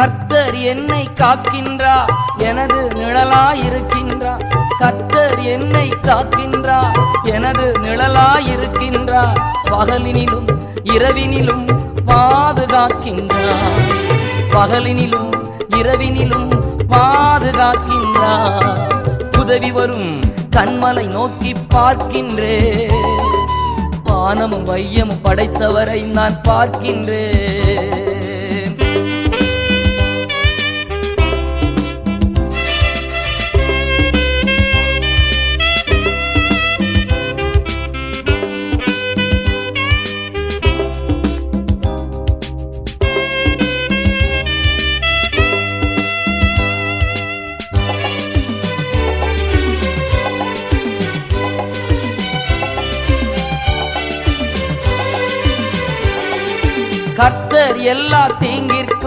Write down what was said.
கர்த்தர் என்னை காக்கின்றார் எனது நிழலாயிருக்கின்றார் கர்த்தர் என்னை காக்கின்றார் எனது நிழலாயிருக்கின்றார் பகலினிலும் இரவினிலும் பாதுகாக்கின்றார் பகலினிலும் இரவினிலும் பாதுகாக்கின்றார் உதவி வரும் கண்மலை நோக்கி பார்க்கின்றே. வானமும் வையமும் படைத்தவரை நான் பார்க்கின்றேன் கர்த்தர் எல்லா தீங்கிற்கும்